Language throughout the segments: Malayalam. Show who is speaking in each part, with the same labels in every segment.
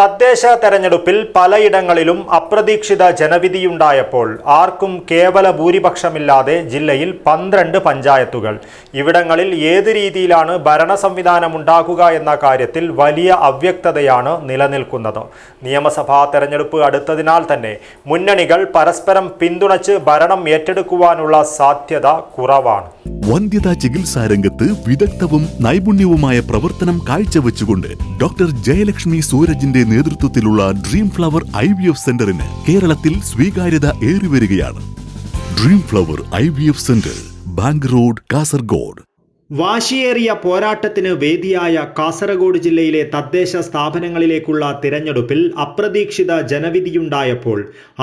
Speaker 1: തദ്ദേശ തെരഞ്ഞെടുപ്പിൽ പലയിടങ്ങളിലും അപ്രതീക്ഷിത ജനവിധിയുണ്ടായപ്പോൾ ആർക്കും കേവല ഭൂരിപക്ഷമില്ലാതെ ജില്ലയിൽ പന്ത്രണ്ട് പഞ്ചായത്തുകൾ. ഇവിടങ്ങളിൽ ഏത് രീതിയിലാണ് ഭരണ സംവിധാനമുണ്ടാക്കുക എന്ന കാര്യത്തിൽ വലിയ അവ്യക്തതയാണ് നിലനിൽക്കുന്നത്. നിയമസഭാ തെരഞ്ഞെടുപ്പ് അടുത്തതിനാൽ തന്നെ മുന്നണികൾ പരസ്പരം പിന്തുണച്ച് ഭരണം ഏറ്റെടുക്കുവാനുള്ള സാധ്യത കുറവാണ്.
Speaker 2: വന്ധ്യതാ ചികിത്സാ രംഗത്ത് വിദഗ്ധവും നൈപുണ്യവുമായ പ്രവർത്തനം കാഴ്ചവെച്ചുകൊണ്ട് ഡോക്ടർ ജയലക്ഷ്മി സൂരജിന്റെ നേതൃത്വത്തിലുള്ള dream flower I V F സെന്ററിന് കേരളത്തിൽ സ്വീകാര്യത ഏറിവരികയാണ്. Dream flower I V F centre bank road Kasaragod
Speaker 1: വാശിയേറിയ പോരാട്ടത്തിന് വേദിയായ കാസർഗോഡ് ജില്ലയിലെ തദ്ദേശ സ്ഥാപനങ്ങളിലേക്കുള്ള തിരഞ്ഞെടുപ്പിൽ അപ്രതീക്ഷിത ജനവിധിയുണ്ടായപ്പോൾ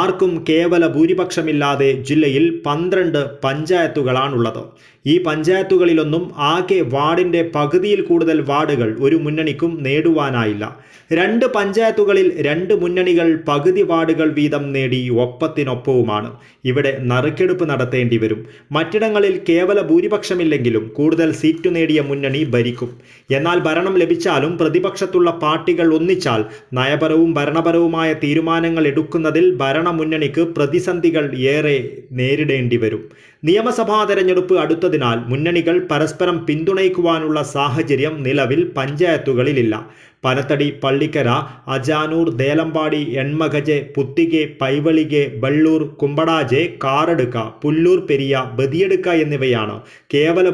Speaker 1: ആർക്കും കേവല ഭൂരിപക്ഷമില്ലാതെ ജില്ലയിൽ പന്ത്രണ്ട് പഞ്ചായത്തുകളാണുള്ളത്. ഈ പഞ്ചായത്തുകളിലൊന്നും ആകെ വാർഡിന്റെ പകുതിയിൽ കൂടുതൽ വാർഡുകൾ ഒരു മുന്നണിക്കും നേടുവാനായില്ല. രണ്ട് പഞ്ചായത്തുകളിൽ രണ്ട് മുന്നണികൾ പകുതി വാർഡുകൾ വീതം നേടി ഒപ്പത്തിനൊപ്പവുമാണ്. ഇവിടെ നറുക്കെടുപ്പ് നടത്തേണ്ടി വരും. മറ്റിടങ്ങളിൽ കേവല ഭൂരിപക്ഷമില്ലെങ്കിലും കൂടുതൽ സീറ്റ് നേടിയ മുന്നണി ഭരിക്കും. എന്നാൽ ഭരണം ലഭിച്ചാലും പ്രതിപക്ഷത്തുള്ള പാർട്ടികൾ ഒന്നിച്ചാൽ നയപരവും ഭരണപരവുമായ തീരുമാനങ്ങൾ എടുക്കുന്നതിൽ ഭരണമുന്നണിക്ക് പ്രതിസന്ധികൾ ഏറെ നേരിടേണ്ടി വരും. നിയമസഭാ തെരഞ്ഞെടുപ്പ് അടുത്തതിനാൽ മുന്നണികൾ പരസ്പരം പിന്തുണയ്ക്കുവാനുള്ള സാഹചര്യം നിലവിൽ പഞ്ചായത്തുകളിലില്ല. പനത്തടി പള്ളിക്കര അജാനൂർ ദേലമ്പാടി എൺമകജെ പുത്തികെ പൈവളികെ ബള്ളൂർ കുമ്പടാജെ കാറടുക്ക പുല്ലൂർ പെരിയ ബദിയെടുക്ക എന്നിവയാണ് കേവല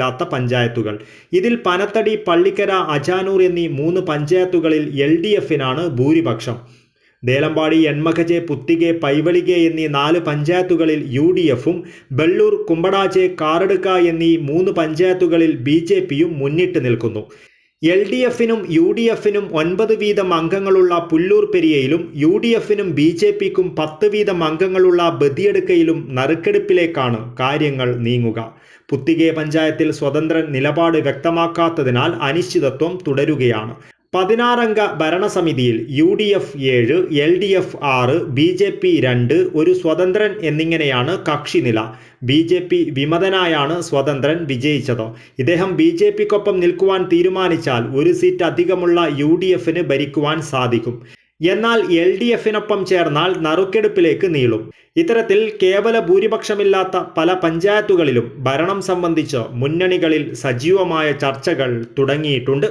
Speaker 1: ഭൂരിപക്ഷമില്ലാത്ത പഞ്ചായത്തുകൾ. ഇതിൽ പനത്തടി പള്ളിക്കര അജാനൂർ എന്നീ മൂന്ന് പഞ്ചായത്തുകളിൽ എൽ ഡി എഫിനാണ് ഭൂരിപക്ഷം. ദേലമ്പാടി എൺമകജെ പുത്തികെ പൈവളികെ എന്നീ നാല് പഞ്ചായത്തുകളിൽ യു ഡി എഫും ബെള്ളൂർ കുമ്പടാജെ കാറടുക്ക എന്നീ മൂന്ന് പഞ്ചായത്തുകളിൽ ബി ജെ പിയും മുന്നിട്ട് നിൽക്കുന്നു. എൽ ഡി എഫിനും യു ഡി എഫിനും ഒൻപത് വീതം അംഗങ്ങളുള്ള പുല്ലൂർ പെരിയയിലും യു ഡി എഫിനും ബി ജെ പിക്കും പത്ത് വീതം അംഗങ്ങളുള്ള ബദിയെടുക്കയിലും നറുക്കെടുപ്പിലേക്കാണ് കാര്യങ്ങൾ നീങ്ങുക. പുത്തികെ പഞ്ചായത്തിൽ സ്വതന്ത്രൻ നിലപാട് വ്യക്തമാക്കാത്തതിനാൽ അനിശ്ചിതത്വം തുടരുകയാണ്. പതിനാറംഗ ഭരണസമിതിയിൽ യു ഡി എഫ് ഏഴ് എൽ ഡി എഫ് ആറ് ബി ജെ പി രണ്ട് ഒരു സ്വതന്ത്രൻ എന്നിങ്ങനെയാണ് കക്ഷിനില. ബി ജെ പി വിമതനായാണ് സ്വതന്ത്രൻ വിജയിച്ചത്. ഇദ്ദേഹം ബി ജെ പിക്കൊപ്പം നിൽക്കുവാൻ തീരുമാനിച്ചാൽ ഒരു സീറ്റ് അധികമുള്ള യു ഡി എഫിന് ഭരിക്കുവാൻ സാധിക്കും. എന്നാൽ എൽ ഡി എഫിനൊപ്പം ചേർന്നാൽ നറുക്കെടുപ്പിലേക്ക് നീളും. ഇത്തരത്തിൽ കേവല ഭൂരിപക്ഷമില്ലാത്ത പല പഞ്ചായത്തുകളിലും ഭരണം സംബന്ധിച്ച് മുന്നണികളിൽ സജീവമായ ചർച്ചകൾ തുടങ്ങിയിട്ടുണ്ട്.